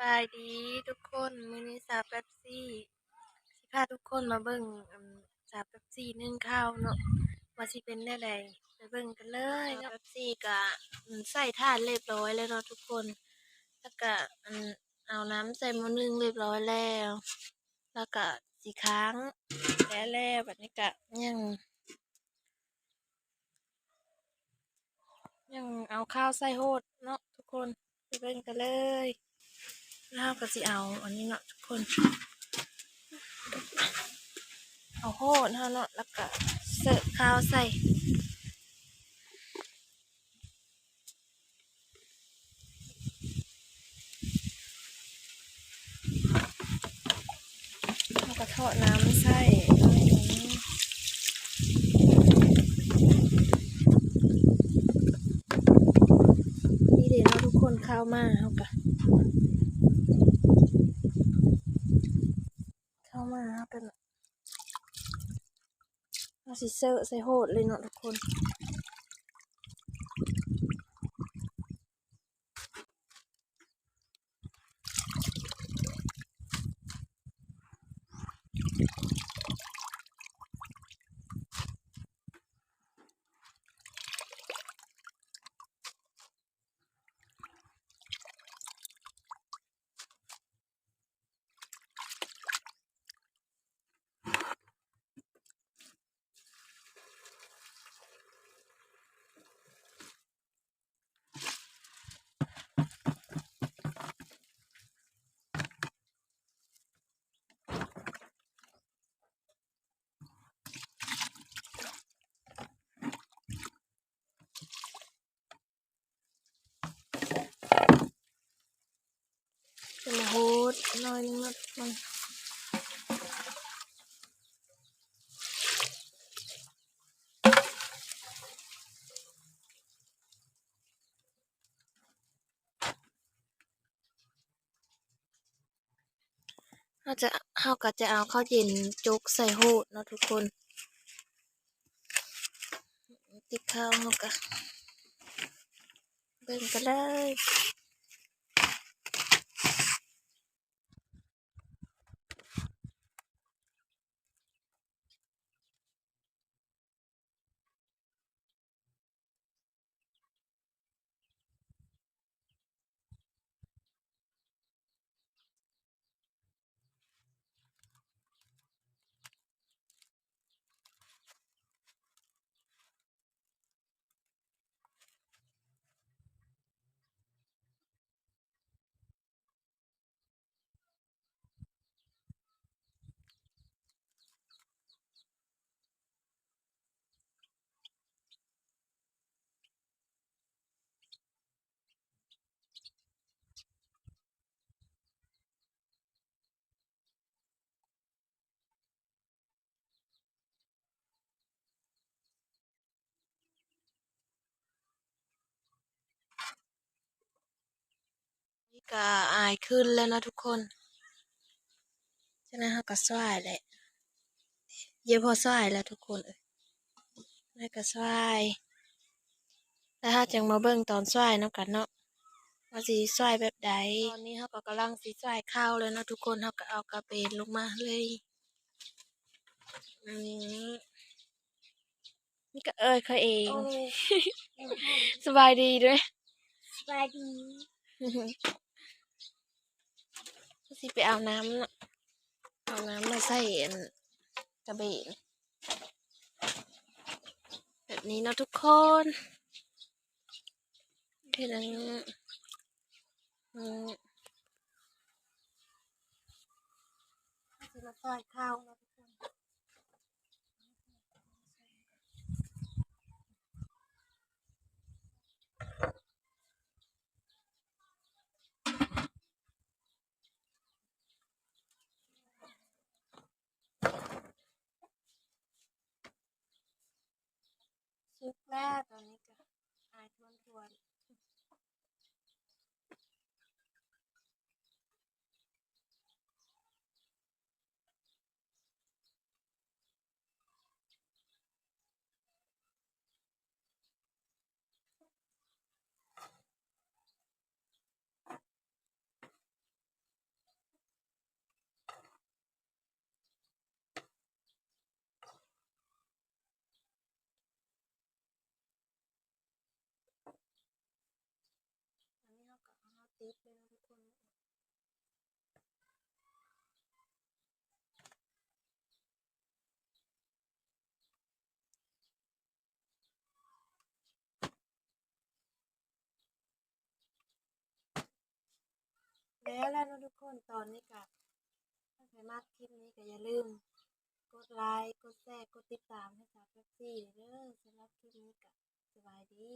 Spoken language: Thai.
บายดีทุกคนมือนี้สาวแป๊บซี่สิพาทุกคนมาเบิ่งสาวแป๊บซี่นึ่งข้าวเนาะว่าสิเป็นแนวใดไปเบิ่งกันเลยเนาะแป๊บซี่ก็ใส่ถ่านเรียบร้อยแล้วเนาะทุกคนแล้วก็เอาน้ำใส่หม้อนึ่งเรียบร้อยแล้ว แล้วก็สิค้างแล้วแล้วบัดนี้ก็ยังยังเอาข้าวใส่โฮดเนาะทุกคนไปเบิ่งกันเลย แล้วก็สิเอา อันนี้เนาะทุกคน เอาโหดเนาะเนาะแล้วก็เสิร์ฟข้าวใส่แล้วก็ทอดน้ำใส่นี่เดี๋ยวเราะทุกคนเข้าวมาเอากะ เข้ามาครับกัน เอาสิเซอร์ใส่โหดเลยเนาะทุกคน อยนึงเนาะทุกคนเราจะเราก็จะเอาข้าวเย็นจุกใส่โหดเนาะทุกคนติดข้าวเราก็เบิ่งกันเลย ก็อายขึ้นแล้วเนาะทุกคนฉะนั้นเราก็สวายแหละเยอะพอสวายแล้วทุกคนเอ้ยแล้วก็สวายแล้วถ้าจังมาเบิ่งตอนสวายเนาะกันเนาะว่าสิสวายแบบใดตอนนี้เราก็กำลังสิสวายข้าวเลยเนาะทุกคนเราก็เอากระเบนลงมาเลยอันนี้นี่ก็เอ้ยเขาเอง สบายดีด้วย สบายดี สิไปเอาน้ำเนะเอาน้ำมาใส่กระเบนแบบนี้เนาะทุกคนทีนั้นอืมจะมาต่อยข้าวนะ ทุกคนซุกแล้วตอนนี้ก็อายทวนทวน ติดเลยนะทุกคนแล้วแล้วนะทุกคนตอนนี้ก็ถ้าใครมากคลิปนี้ก็อย่าลืม กดไลค์ กดแชร์ กดติดตามให้สาวเป๊ปซี่เด้อสำหรับคลิปนี้ก็สบายดี